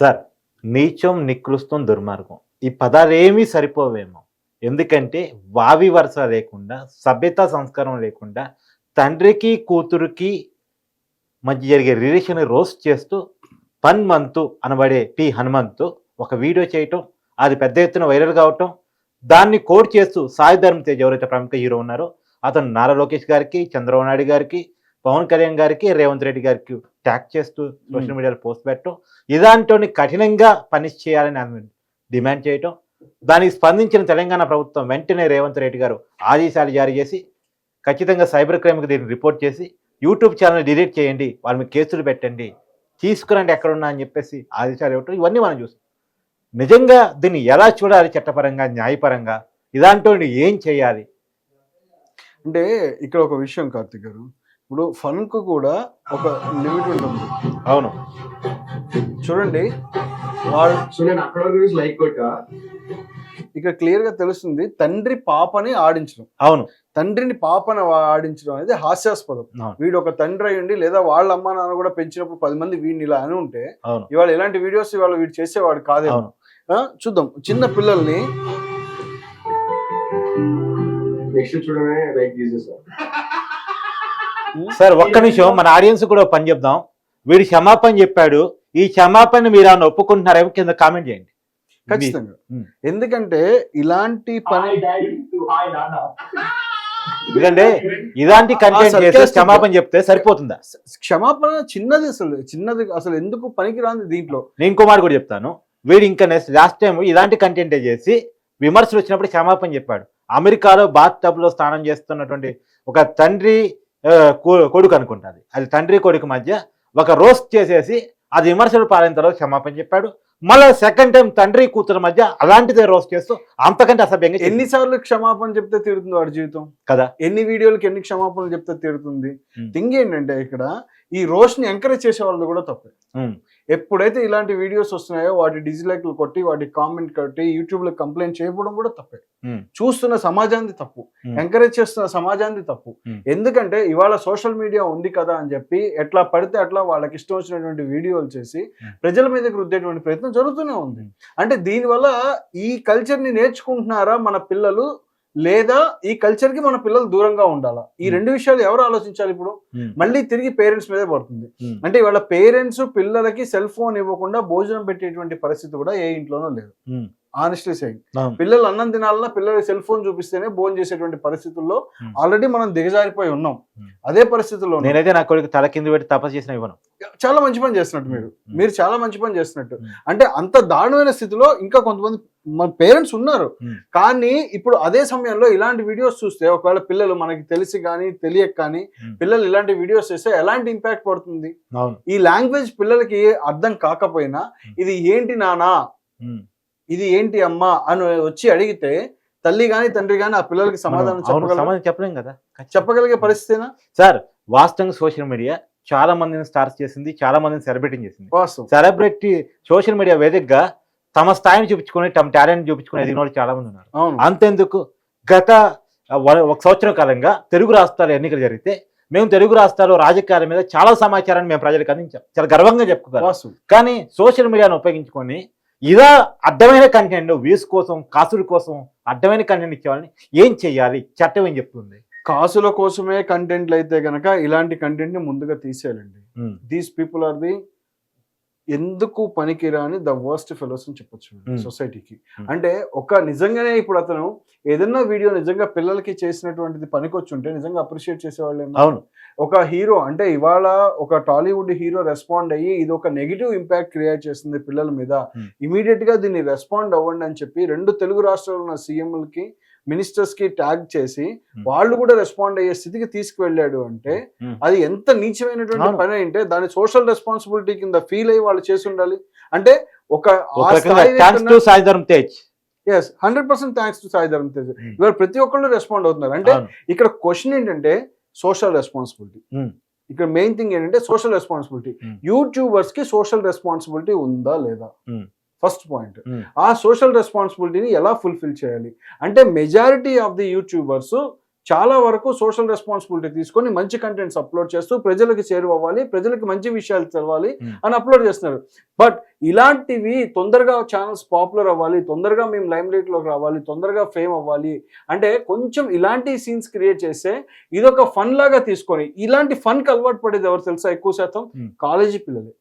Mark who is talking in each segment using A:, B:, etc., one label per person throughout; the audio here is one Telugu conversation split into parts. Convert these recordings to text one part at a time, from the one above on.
A: సార్ నీచం నికృష్టం దుర్మార్గం. ఈ పదాలేమీ సరిపోవేమో. ఎందుకంటే వావి వరుస లేకుండా సభ్యత సంస్కారం లేకుండా తండ్రికి కూతురుకి మధ్య జరిగే రిలేషన్ రోస్ట్ చేస్తూ పన్ మంతు అనబడే పి హనుమంతు ఒక వీడియో చేయటం అది పెద్ద ఎత్తున వైరల్ కావటం దాన్ని కోడ్ చేస్తూ సాయి ధర్మ తేజ్ ఎవరైతే ప్రముఖ హీరో ఉన్నారో అతను నారా లోకేష్ గారికి చంద్రబాబు నాయుడు గారికి పవన్ కళ్యాణ్ గారికి రేవంత్ రెడ్డి గారికి ట్యాగ్ చేస్తూ సోషల్ మీడియాలో పోస్ట్ పెట్టడం ఇలాంటి కఠినంగా పనిష్ చేయాలని ఆమె డిమాండ్ చేయటం దానికి స్పందించిన తెలంగాణ ప్రభుత్వం వెంటనే రేవంత్ రెడ్డి గారు ఆదేశాలు జారీ చేసి ఖచ్చితంగా సైబర్ క్రైమ్కి దీన్ని రిపోర్ట్ చేసి యూట్యూబ్ ఛానల్ డిలీట్ చేయండి వాళ్ళ మీద కేసులు పెట్టండి తీసుకురండి ఎక్కడున్నా అని చెప్పేసి ఆదేశాలు ఇవ్వటం ఇవన్నీ మనం చూసాం. నిజంగా దీన్ని ఎలా చూడాలి చట్టపరంగా న్యాయపరంగా? ఇలాంటి ఏం చేయాలి?
B: అంటే ఇక్కడ ఒక విషయం కార్తిక్ గారు ఇప్పుడు ఫన్కు కూడా ఒక లిమిట్ ఉంటుంది.
A: అవును.
B: చూడండి వాళ్ళు ఇక్కడ క్లియర్గా తెలుస్తుంది తండ్రి పాపని ఆడించడం.
A: అవును.
B: తండ్రిని పాపని ఆడించడం అనేది హాస్యాస్పదం. వీడు ఒక తండ్రి అయ్యండి లేదా వాళ్ళ అమ్మ నాన్న కూడా పెంచినప్పుడు పది మంది వీడిని ఇలా అని ఉంటే
A: అవును.
B: ఇవాళ ఇలాంటి వీడియోస్ ఇవాళ వీడు చేసేవాడు ఆ, చూద్దాం. చిన్న పిల్లల్ని
C: నెక్స్ట్ చూడమే లైక్
A: సార్ ఒక్క నిమిషం మన ఆడియన్స్ కూడా పని చెప్దాం. వీడు క్షమాపణ చెప్పాడు. ఈ క్షమాపణ మీరు ఏమైనా ఒప్పుకుంటున్నారేమో కింద కామెంట్ చేయండి.
B: ఖచ్చితంగా. ఎందుకంటే ఇలాంటి పని
A: ఎందుకంటే ఇలాంటి కంటెంట్ చేస్తే. క్షమాపణ చెప్తే సరిపోతుందా?
B: క్షమాపణ చిన్నది అసలు చిన్నది అసలు ఎందుకు పనికిరాంది దీంట్లో?
A: నేను ఇంకో మాట కూడా చెప్తాను. వీడు ఇంకా నెక్స్ట్ లాస్ట్ టైం ఇలాంటి కంటెంటే చేసి విమర్శలు వచ్చినప్పుడు క్షమాపణ చెప్పాడు. అమెరికాలో బాత్ టబ్లో స్నానం చేస్తున్నటువంటి ఒక తండ్రి కొడుకు అనుకుంటుంది. అది తండ్రి కొడుకు మధ్య ఒక రోస్ట్ చేసేసి అది విమర్శలు పాలైన తర్వాత క్షమాపణ చెప్పాడు. మళ్ళీ సెకండ్ టైం తండ్రి కూతురు మధ్య అలాంటిదే రోస్ట్ చేస్తూ అంతకంటే అసభ్యంగా.
B: ఎన్నిసార్లు క్షమాపణ చెప్తే తీరుతుంది వాడి జీవితం?
A: కదా.
B: ఎన్ని వీడియోలకి ఎన్ని క్షమాపణలు చెప్తే తీరుతుంది. థింగ్ ఏంటంటే ఇక్కడ ఈ రోష్ని ఎంకరేజ్ చేసే వాళ్ళు కూడా తప్పే. ఎప్పుడైతే ఇలాంటి వీడియోస్ వస్తున్నాయో వాటి డిజిలైక్లు కొట్టి వాటి కామెంట్ కొట్టి యూట్యూబ్లో కంప్లైంట్ చేయడం కూడా తప్పే. చూస్తున్న సమాజాన్ని తప్పు. ఎంకరేజ్ చేస్తున్న సమాజాన్ని తప్పు. ఎందుకంటే ఇవాళ సోషల్ మీడియా ఉంది కదా అని చెప్పి ఎట్లా పడితే అట్లా వాళ్ళకి ఇష్టం వచ్చినటువంటి వీడియోలు చేసి. ప్రజల మీదకి రుద్దేటువంటి ప్రయత్నం జరుగుతూనే ఉంది అంటే దీనివల్ల ఈ కల్చర్ని నేర్చుకుంటున్నారా మన పిల్లలు లేదా ఈ కల్చర్కి మన పిల్లలు దూరంగా ఉండాలా? ఈ. రెండు విషయాలు ఎవరు ఆలోచించాలి ఇప్పుడు? మళ్ళీ తిరిగి పేరెంట్స్ మీదే పడుతుంది. అంటే ఇవాళ పేరెంట్స్ పిల్లలకి సెల్ ఫోన్ ఇవ్వకుండా భోజనం పెట్టేటువంటి పరిస్థితి కూడా ఏ ఇంట్లోనూ లేదు. Honestly saying. పిల్లలు అన్నం తినాలన్నా పిల్లలకి సెల్ ఫోన్ చూపిస్తేనే భోజనం చేసేటువంటి పరిస్థితుల్లో. ఆల్రెడీ మనం దిగజారిపోయి ఉన్నాం. అదే పరిస్థితుల్లో.
A: నేనైతే నా కొడుకు తల కింద పెట్టి తపస్సు చేసిన ఇవ్వను
B: చాలా మంచి పని చేస్తున్నట్టు మీరు. మీరు చాలా మంచి పని చేస్తున్నట్టు. అంటే అంత దారుణమైన స్థితిలో ఇంకా కొంతమంది మన పేరెంట్స్ ఉన్నారు. కానీ ఇప్పుడు అదే సమయంలో ఇలాంటి వీడియోస్ చూస్తే ఒకవేళ పిల్లలు మనకి తెలిసి కానీ తెలియక కానీ. పిల్లలు ఇలాంటి వీడియోస్ చేస్తే ఎలాంటి ఇంపాక్ట్ పడుతుంది ఈ లాంగ్వేజ్ పిల్లలకి అర్థం కాకపోయినా. ఇది ఏంటి నానా. ఇది ఏంటి అమ్మా అని వచ్చి అడిగితే తల్లి గాని తండ్రి గాని ఆ పిల్లలకి సమాధానం
A: సమాధానం చెప్పలేం కదా
B: చెప్పగలిగే పరిస్థితేనా?
A: సార్ వాస్తవంగా సోషల్ మీడియా చాలా మందిని స్టార్స్ చేసింది చాలా మందిని సెలబ్రిటీని చేసింది. సెలబ్రిటీ సోషల్ మీడియా వేదికగా తమ స్థాయిని చూపించుకొని తమ టాలెంట్ చూపించుకుని ఎదిగిన వాళ్ళు చాలా మంది ఉన్నారు. అంతెందుకు? గత ఒక సంవత్సరం కాలంగా తెలుగు రాష్ట్రాలు ఎన్నికలు జరిగితే మేము తెలుగు రాష్ట్రాలు రాజకీయాల మీద చాలా సమాచారాన్ని మేము ప్రజలకు అందించాం. చాలా గర్వంగా చెప్పుకోగలం. కానీ సోషల్ మీడియాను ఉపయోగించుకొని ఇలా అడ్డమైన కంటెంట్ వ్యూస్ కోసం కాసుల కోసం అడ్డమైన కంటెంట్ ఇచ్చేవాళ్ళని ఏం చెయ్యాలి చట్టం ఏం చెప్తుంది?
B: కాసుల కోసమే కంటెంట్లు అయితే గనక ఇలాంటి కంటెంట్ని ముందుగా తీసేయాలండి. దీస్ పీపుల్ ఆర్ ది ఎందుకు పనికిరాని ద వర్స్ట్ ఫెలోస్ అని చెప్పొచ్చు
A: Hmm.
B: సొసైటీకి
A: Hmm.
B: అంటే ఒక నిజంగానే ఇప్పుడు అతను ఏదన్నా వీడియో నిజంగా పిల్లలకి చేసినటువంటిది పనికొచ్చుంటే నిజంగా అప్రిషియేట్ చేసేవాళ్ళు
A: అవును
B: ఒక హీరో అంటే ఇవాళ ఒక టాలీవుడ్ హీరో రెస్పాండ్ అయ్యి ఇది ఒక నెగిటివ్ ఇంపాక్ట్ క్రియేట్ చేస్తుంది పిల్లల మీద
A: Hmm.
B: ఇమీడియట్గా దీన్ని రెస్పాండ్ అవ్వండి అని చెప్పి రెండు తెలుగు రాష్ట్రాల్లో ఉన్న సీఎంలకి మినిస్టర్స్కి ట్యాగ్ చేసి. వాళ్ళు కూడా రెస్పాండ్ అయ్యే స్థితికి తీసుకువెళ్ళాడు అంటే. అది ఎంత నీచమైనటువంటి. పని అంటే దాని సోషల్ రెస్పాన్సిబిలిటీ కింద ఫీల్ అయ్యి వాళ్ళు చేసి ఉండాలి అంటే ఒక yes hundred percent thanks to Sai Dharam Tej. ఇవాళ ప్రతి ఒక్కళ్ళు రెస్పాండ్ అవుతున్నారు అంటే. ఇక్కడ క్వశ్చన్ ఏంటంటే సోషల్ రెస్పాన్సిబిలిటీ. ఇక్కడ మెయిన్ థింగ్ ఏంటంటే సోషల్ రెస్పాన్సిబిలిటీ. యూట్యూబర్స్కి సోషల్ రెస్పాన్సిబిలిటీ ఉందా లేదా. First point
A: Hmm.
B: ఆ సోషల్ రెస్పాన్సిబిలిటీని ఎలా ఫుల్ఫిల్ చేయాలి అంటే మెజారిటీ ఆఫ్ ది యూట్యూబర్స్ చాలా వరకు సోషల్ రెస్పాన్సిబిలిటీ తీసుకొని మంచి కంటెంట్స్ అప్లోడ్ చేస్తూ ప్రజలకు చేరువవ్వాలి ప్రజలకు మంచి విషయాలు తెలవాలి
A: Hmm.
B: అని అప్లోడ్ చేస్తున్నారు బట్ ఇలాంటివి తొందరగా ఛానల్స్ పాపులర్ అవ్వాలి తొందరగా మేము లైమ్ లైట్లోకి రావాలి తొందరగా ఫేమ్ అవ్వాలి అంటే కొంచెం ఇలాంటి సీన్స్ క్రియేట్ చేస్తే ఇదొక ఫన్ లాగా తీసుకొని ఇలాంటి ఫన్కి అలవాటు పడేది ఎవరు తెలుసా ఎక్కువ శాతం
A: Hmm.
B: కాలేజీ పిల్లలు.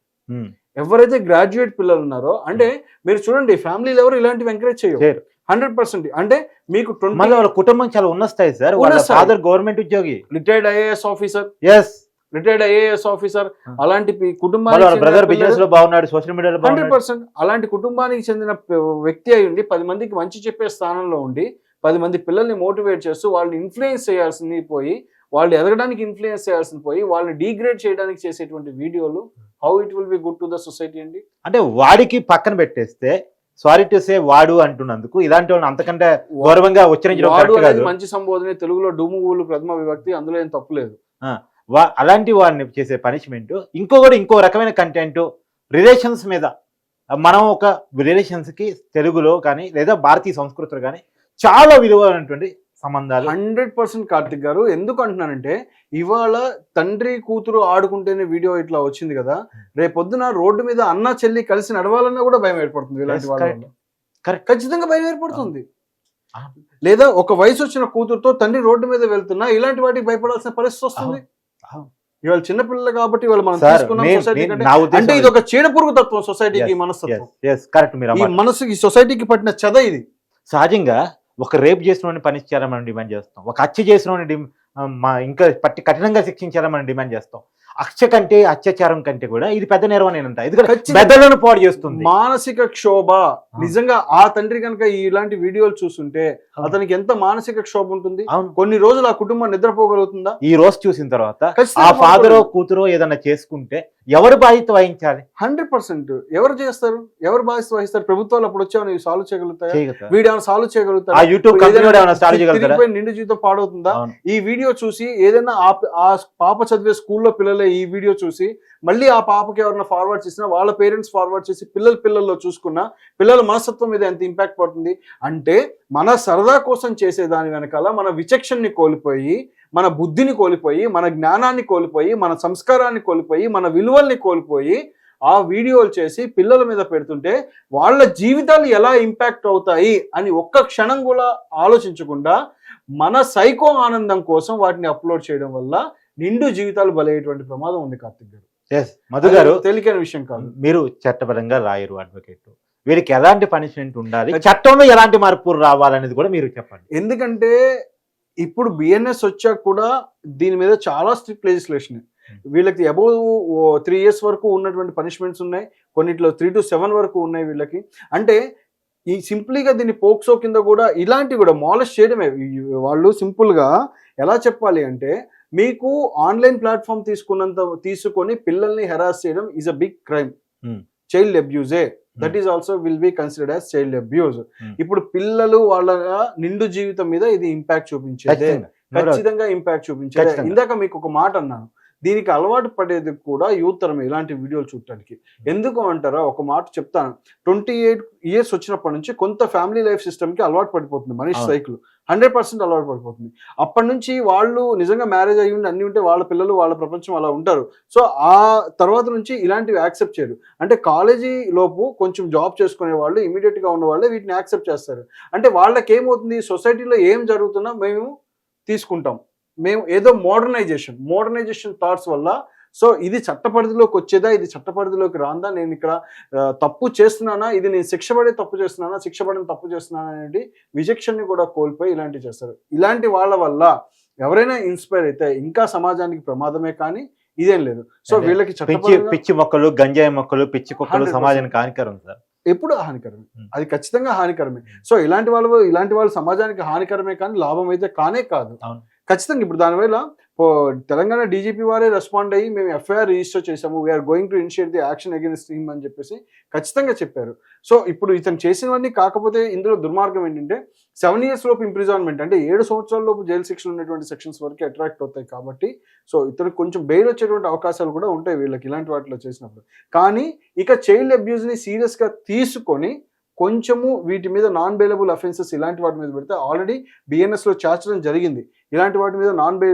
B: ఎవరైతే గ్రాడ్యుయేట్ పిల్లలు ఉన్నారో అంటే మీరు చూడండి ఫ్యామిలీలు ఎవరు ఇలాంటివి ఎంకరేజ్ చేయరు. హండ్రెడ్ పర్సెంట్ అంటే మీకు
A: మళ్ళీ వాళ్ళ కుటుంబం చాలా ఉన్న స్థాయి సార్. వాళ్ళ. ఫాదర్ గవర్నమెంట్ ఉద్యోగి.
B: Retired IAS officer
A: yes
B: retired IAS officer
A: Hmm.
B: అలాంటి
A: బ్రదర్ బిజినెస్లో బాగున్నాడు సోషల్ మీడియాలో
B: హండ్రెడ్ పర్సెంట్ అలాంటి కుటుంబానికి చెందిన వ్యక్తి అయి ఉండి పది మందికి మంచి చెప్పే స్థానంలో ఉండి పది మంది పిల్లల్ని మోటివేట్ చేస్తూ వాళ్ళని ఇన్ఫ్లుయెన్స్ చేయాల్సింది పోయి వాళ్ళు ఎదగడానికి ఇన్ఫ్లుయెన్స్ చేయాల్సింది పోయి వాళ్ళని డీగ్రేడ్ చేయడానికి చేసేటువంటి వీడియోలు how it will be good to the society అండి?
A: అంటే వాడికి పక్కన పెట్టేస్తే సారీ టు సే వాడు అంటున్నందుకు ఇలాంటి వాళ్ళని అంతకంటే గౌరవంగా ఉచ్చరించడం కాదు.
B: మంచి సంబోధన తెలుగులో డుము ఊలు ప్రథమ విభక్తి అందులో ఏం తప్పు లేదు.
A: వా- అలాంటి వాడిని చేసే పనిష్మెంట్ ఇంకొకటి ఇంకో రకమైన కంటెంట్ రిలేషన్స్ మీద. మనం ఒక రిలేషన్స్కి తెలుగులో కానీ లేదా భారతీయ సంస్కృతులు కానీ చాలా విలువైనటువంటి సంబంధాలు?
B: హండ్రెడ్ పర్సెంట్ కార్తిక్ గారు. ఎందుకు అంటున్నానంటే ఇవాళ తండ్రి కూతురు ఆడుకుంటేనే వీడియో ఇట్లా వచ్చింది కదా రేపొద్దున రోడ్డు మీద అన్న చెల్లి కలిసి నడవాలన్నా కూడా భయం ఏర్పడుతుంది ఇలాంటి వాళ్ళ. ఖచ్చితంగా భయం ఏర్పడుతుంది. లేదా ఒక వయసు వచ్చిన కూతురుతో తండ్రి రోడ్డు మీద వెళ్తున్నా ఇలాంటి వాటికి భయపడాల్సిన పరిస్థితి వస్తుంది. ఇవాళ చిన్నపిల్లలు కాబట్టి మనం తీసుకున్నాం అంటే ఇది ఒక చీడ పురుగు తత్వం సొసైటీకి మనస్తత్వం.
A: కరెక్ట్ మీరు
B: ఈ
A: అన్నమాట.
B: మనసు ఈ సొసైటీకి పట్టిన చెద ఇది.
A: సహజంగా ఒక రేప్ చేసిన వాడిని పనిచేయాలని మనం డిమాండ్ చేస్తాం. ఒక హత్య చేసిన వాడిని మా ఇంకా పట్టి కఠినంగా శిక్షించాలని మనం డిమాండ్ చేస్తాం. హత్య కంటే అత్యాచారం కంటే కూడా ఇది పెద్ద నేరం అని అంటా ఎందుకంటే. మెదడులను పాడు చేస్తుంది.
B: మానసిక క్షోభ. నిజంగా ఆ తండ్రి కనుక ఇలాంటి వీడియోలు చూస్తుంటే అతనికి ఎంత మానసిక క్షోభ ఉంటుంది? కొన్ని రోజులు ఆ కుటుంబం నిద్రపోగలుగుతుందా?
A: ఈ రోజు చూసిన తర్వాత ఆ ఫాదర్ కూతురు ఏదైనా చేసుకుంటే ఎవరు బాధ్యత వహించాలి?
B: Hundred percent. ఎవరు చేస్తారు? ఎవరు బాధ్యత వహిస్తారు? ప్రభుత్వాలు అప్పుడు వచ్చామని సాల్వ్ చేయగలుగుతాయా?
A: చేయగలుగుతారు.
B: వీడు ఏమైనా సాల్వ్ చేయగలుగుతారా
A: ఏమైనా
B: నిండు జీవితం పాడవుతుందా. ఈ వీడియో చూసి ఏదైనా ఆ పాప చదివే స్కూల్లో పిల్లలే ఈ వీడియో చూసి మళ్ళీ ఆ పాపకి ఎవరైనా ఫార్వర్డ్ చేసినా వాళ్ళ పేరెంట్స్ ఫార్వర్డ్ చేసి పిల్లల పిల్లల్లో చూసుకున్నా పిల్లల మనస్తత్వం మీద ఎంత ఇంపాక్ట్ పడుతుంది? అంటే మన సరదా కోసం చేసే దాని వెనకాల మన విచక్షణని కోల్పోయి మన బుద్ధిని కోల్పోయి మన జ్ఞానాన్ని కోల్పోయి మన సంస్కారాన్ని కోల్పోయి మన విలువల్ని కోల్పోయి ఆ వీడియోలు చేసి పిల్లల మీద పెడుతుంటే వాళ్ళ జీవితాలు ఎలా ఇంపాక్ట్ అవుతాయి అని ఒక్క క్షణం కూడా ఆలోచించకుండా మన సైకో ఆనందం కోసం వాటిని అప్లోడ్ చేయడం వల్ల నిండు జీవితాలు బలయ్యేటువంటి ప్రమాదం ఉంది కార్తిక్ గారు.
A: Yes, మధు గారు
B: తేలికైన విషయం కాదు.
A: మీరు చట్టపరంగా రాయరు అడ్వకేట్ వీరికి ఎలాంటి పనిష్మెంట్ ఉండాలి? చట్టంలో ఎలాంటి మార్పులు రావాలనేది కూడా మీరు చెప్పండి.
B: ఎందుకంటే ఇప్పుడు బిఎన్ఎస్ వచ్చాక కూడా దీని మీద చాలా స్ట్రిక్ట్ లెజిస్లేషన్ వీళ్ళకి అబౌవ్ త్రీ ఇయర్స్ వరకు ఉన్నటువంటి పనిష్మెంట్స్ ఉన్నాయి. కొన్నిట్లో త్రీ టు సెవెన్ వరకు ఉన్నాయి వీళ్ళకి. అంటే ఈ సింప్లీగా దీన్ని పోక్సో కింద కూడా ఇలాంటివి కూడా మాలిష్ చేయడమే. వాళ్ళు సింపుల్గా ఎలా చెప్పాలి అంటే మీకు ఆన్లైన్ ప్లాట్ఫామ్ తీసుకున్నంత తీసుకొని పిల్లల్ని హెరాస్ చేయడం is a big crime
A: Hmm.
B: Child అబ్యూజే that is also will be considered as child abuse
A: Hmm.
B: ఇప్పుడు పిల్లలు వాళ్ళ నిండు జీవితం మీద ఇది ఇంపాక్ట్ చూపించేదే.
A: ఖచ్చితంగా.
B: ఇంపాక్ట్ చూపించేదే. ఇందాక మీకు ఒక మాట అన్నాను. దీనికి అలవాటు పడేది కూడా యూత్ తరం ఇలాంటి వీడియోలు చూడటానికి. ఎందుకు అంటారా? ఒక మాట చెప్తాను. ట్వంటీ ఎయిట్ ఇయర్స్ వచ్చినప్పటి నుంచి కొంత ఫ్యామిలీ లైఫ్ సిస్టమ్కి అలవాటు పడిపోతుంది మనిషి. సైకిల్ హండ్రెడ్ పర్సెంట్ అలవాటు పడిపోతుంది. అప్పటి నుంచి వాళ్ళు నిజంగా మ్యారేజ్ అయ్యి ఉండి అన్ని ఉంటే వాళ్ళ పిల్లలు వాళ్ళ ప్రపంచం అలా ఉంటారు. సో ఆ తర్వాత నుంచి ఇలాంటివి యాక్సెప్ట్ చేయరు. అంటే కాలేజీ లోపు కొంచెం జాబ్ చేసుకునే వాళ్ళు ఇమీడియట్గా ఉన్న వాళ్ళే వీటిని యాక్సెప్ట్ చేస్తారు. అంటే వాళ్ళకి ఏమవుతుంది సొసైటీలో ఏం జరుగుతున్నా మేము తీసుకుంటాం. మేము ఏదో మోడర్నైజేషన్ మోడర్నైజేషన్ థాట్స్ వల్ల సో ఇది చట్టపరిధిలోకి వచ్చేదా? ఇది చట్టపరిధిలోకి రాందా? నేను ఇక్కడ తప్పు చేస్తున్నానా? ఇది నేను శిక్ష పడే తప్పు చేస్తున్నానా? శిక్ష పడిన తప్పు చేస్తున్నానా? అనేది విచక్షణని కూడా కోల్పోయి ఇలాంటివి చేస్తారు. ఇలాంటి వాళ్ళ వల్ల ఎవరైనా ఇన్స్పైర్ అయితే ఇంకా సమాజానికి ప్రమాదమే కానీ ఇదేం లేదు. సో. వీళ్ళకి
A: పిచ్చి పిచ్చి మొక్కలు గంజాయి మొక్కలు పిచ్చి కుక్కలు
B: 100%.
A: సమాజానికి హానికరం సార్.
B: ఎప్పుడు హానికరమే. అది ఖచ్చితంగా హానికరమే. సో ఇలాంటి వాళ్ళు ఇలాంటి వాళ్ళు సమాజానికి హానికరమే కానీ లాభం అయితే కానే కాదు. ఖచ్చితంగా ఇప్పుడు దానివల్ల తెలంగాణ డీజీపీ వారే రెస్పాండ్ అయ్యి మేము ఎఫ్ఐఆర్ రిజిస్టర్ చేసాము we're going to initiate the action against him అని చెప్పేసి ఖచ్చితంగా చెప్పారు. సో ఇప్పుడు ఇతను చేసినవన్నీ కాకపోతే ఇందులో దుర్మార్గం ఏంటంటే సెవెన్ ఇయర్స్ లోపు ఇంప్రిజాన్మెంట్ అంటే ఏడు సంవత్సరాల లోపు జైలు శిక్షలు ఉన్నటువంటి సెక్షన్స్ వరకు అట్రాక్ట్ అవుతాయి కాబట్టి సో ఇతనికి కొంచెం బెయిల్ వచ్చేటువంటి అవకాశాలు కూడా ఉంటాయి వీళ్ళకి ఇలాంటి వాటిలో చేసినప్పుడు. కానీ ఇక చైల్డ్ అబ్యూస్ని సీరియస్గా తీసుకొని కొంచెము వీటి మీద నాన్ బెయిలబుల్ అఫెన్సెస్ ఇలాంటి వాటి మీద పెడితే ఆల్రెడీ బిఎన్ఎస్లో చేర్చడం జరిగింది. ఇలాంటి వాటి మీద నాన్ బే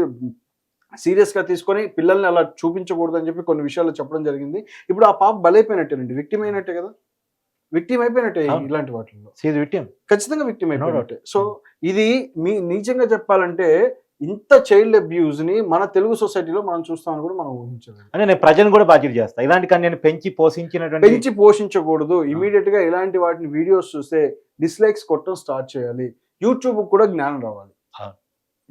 B: సీరియస్గా తీసుకొని పిల్లల్ని అలా చూపించకూడదు అని చెప్పి కొన్ని విషయాలు చెప్పడం జరిగింది. ఇప్పుడు ఆ పాప బలైపోయినట్టేనండి. విక్టిమ్ అయినట్టే కదా? విక్టిమ్ అయిపోయినట్టే. ఇలాంటి వాటిల్లో?
A: విట్యం
B: ఖచ్చితంగా విక్టిమ్. అయిపోయినట్టే. సో ఇది మీ నిజంగా చెప్పాలంటే ఇంత చైల్డ్ అబ్యూజ్ని మన తెలుగు సొసైటీలో మనం చూస్తామని కూడా మనం ఊహించలేదు
A: అంటే నేను ప్రజలను కూడా బాధ్యత చేస్తా. ఇలాంటి కానీ నేను పెంచి పోషించినటువంటి
B: పెంచి పోషించకూడదు. ఇమీడియట్గా ఇలాంటి వాటిని వీడియోస్ చూస్తే డిస్లైక్స్ కొట్టడం స్టార్ట్ చేయాలి. యూట్యూబ్ కూడా జ్ఞానం రావాలి.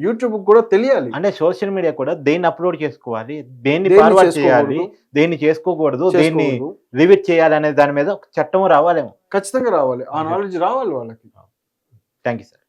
B: యూట్యూబ్ కూడా తెలియాలి.
A: అంటే సోషల్ మీడియా కూడా దేన్ని అప్లోడ్ చేసుకోవాలి దేన్ని ఫార్వర్డ్ చేయాలి దేన్ని చేసుకోకూడదు దేన్ని. రివిట్ చేయాలి అనే దాని మీద ఒక చట్టం రావాలేమో.
B: ఖచ్చితంగా రావాలి. ఆ. నాలెడ్జ్ రావాలి వాళ్ళకి.
A: Thank you sir.